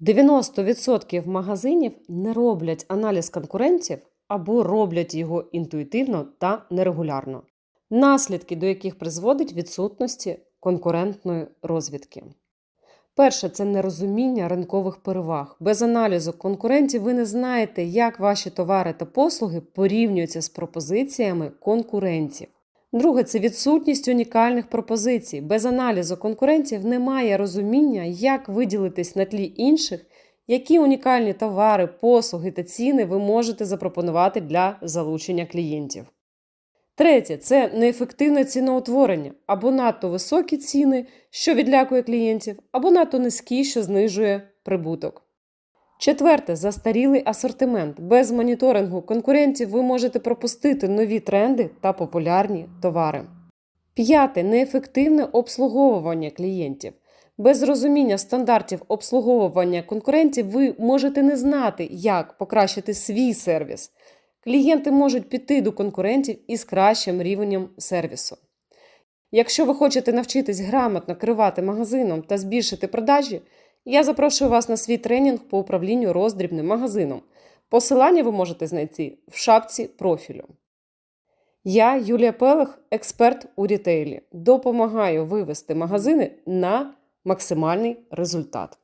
90% магазинів не роблять аналіз конкурентів або роблять його інтуїтивно та нерегулярно, наслідки до яких призводить відсутності конкурентної розвідки. Перше це нерозуміння ринкових переваг. Без аналізу конкурентів ви не знаєте, як ваші товари та послуги порівнюються з пропозиціями конкурентів. Друге це відсутність унікальних пропозицій. Без аналізу конкурентів немає розуміння, як виділитись на тлі інших, які унікальні товари, послуги та ціни ви можете запропонувати для залучення клієнтів. Третє це неефективне ціноутворення або надто високі ціни, що відлякує клієнтів, або надто низькі, що знижує прибуток. Четверте застарілий асортимент. Без моніторингу конкурентів ви можете пропустити нові тренди та популярні товари. П'яте неефективне обслуговування клієнтів. Без розуміння стандартів обслуговування конкурентів ви можете не знати, як покращити свій сервіс. Клієнти можуть піти до конкурентів із кращим рівнем сервісу. Якщо ви хочете навчитись грамотно керувати магазином та збільшити продажі, я запрошую вас на свій тренінг по управлінню роздрібним магазином. Посилання ви можете знайти в шапці профілю. Я, Юлія Пелех, експерт у рітейлі, допомагаю вивести магазини на максимальний результат.